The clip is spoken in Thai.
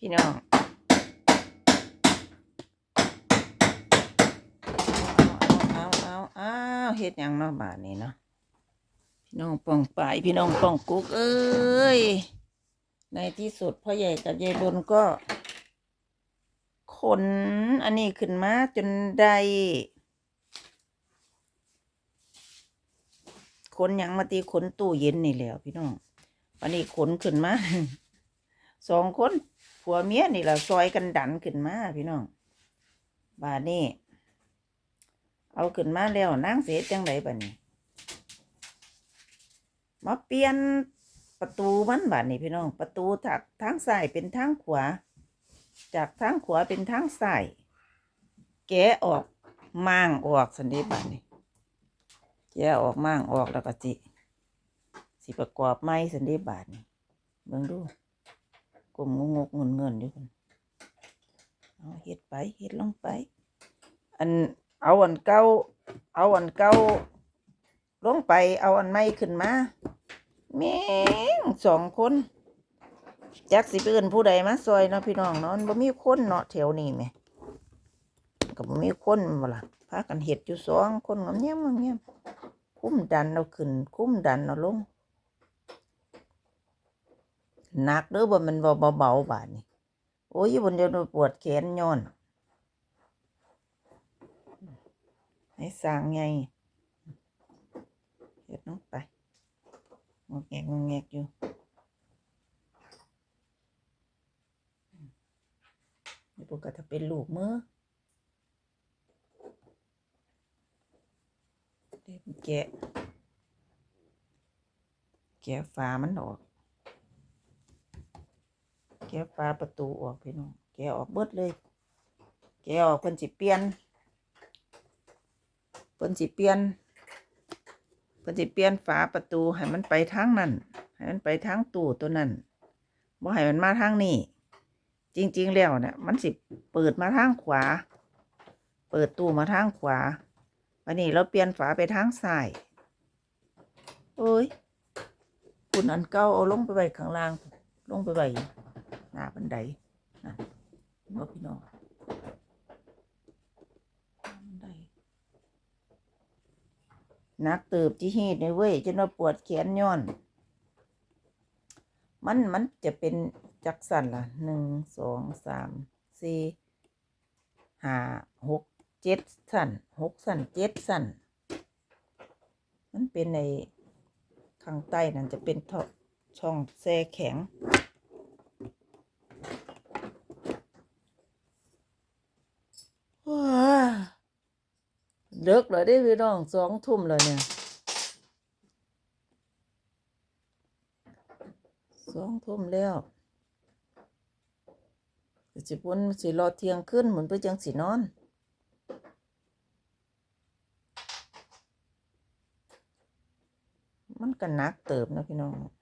พี่น้องเอาเอาเอาเอาเอาเฮ็ดยังเนาะบาดนี้เนาะพี่น้องป้องปายพี่น้องป้องกุ๊กเอ้ยในที่สุดพ่อใหญ่กับยายบนก็ขนอันนี้ขึ้นมาจนได้ขนยังมาตีขนตู้เย็นนี่แล้วพี่น้องวันนี้ขนขึ้นมาสองคน ผัวเมียนี่แหละซอยกันดันขึ้นมาพี่น้องบาดนี้ เอาขึ้นมาแล้วนางเสียจังไดบัดนี้มาเปลี่ยนประตูมันบาดนี้พี่น้อง ประตูจากทางซ้ายเป็นทางขวา จากทางขวาเป็นทางซ้ายแกะออกม่างออกสันเดีบาดนี้แกะออกม่างออกแล้วก็สิสิประกอบไม้สันเดีบาดนี้เบิ่งดู กลมงงกเงินเงินอยู่คนเอาเฮ็ดไปเฮ็ดลงไป อันเอาอันเก่าเอาอันเก่าลงไปเอาอันใหม่ขึ้นมาแม่งสองคนจักสิไปเอิ้นผู้ใดมาซอยเนาะพี่น้องเนาะบ่มีคนเนาะแถวนี้แหมก็บ่มีคนบ่ล่ะพากันเฮ็ดอยู่สองคนงามแยมงามแยมคุ้มดันเอาขึ้น คุ้มดันเอาลง หนักเด้อบ่แมันบ่เบาๆบาดนี้โอ้ยบนเดียวปวดแขนย้อนให้สางไงเฮ็ดลงไปงอกแงกงอกแงกอยู่นี่พวกก็จะเป็นลูกมือเดี๋ยวแกะแกะฝามันออก แกะฝาประตูออกพี่น้องแกะออกเบิดเลย แกะออกเพิ่นสิเปลี่ยนเพิ่นสิเปลี่ยนเพิ่นสิเปลี่ยนฝาประตูให้มันไปทางนั้นให้มันไปทางตู้ตัวนั้นบ่ให้มันมาทางนี้จริง ๆ แล้วเนี่ยมันสิเปิดมาทางขวา เปิดตู้มาทางขวาวันนี้เราเปลี่ยนฝาไปทางซ้ายโอ้ยคุณอันเก่าเอาลงไปไว้ข้างล่างลงไปไว้ น้าบันไดนะเห็นบ่พี่น้องน้าบันไดนักเติบที่ฮีดในเว้ยจนว่าปวดแขนย้อน มันมันจะเป็นจักสันล่ะหนึ่งสองสามสี่ห้าหกเจ็ดสันหกสันเจ็ดสันมันเป็นในข้างใต้นั่นจะเป็นท่อช่องแช่แข็ง ว้า เลิกเลยได้พี่น้องสองทุ่มแล้วเนี่ยสองทุ่มแล้วสิปุ่นสิรอเที่ยงขึ้นเหมือนไปจังสินอนมันก็นักเติบนะพี่น้อง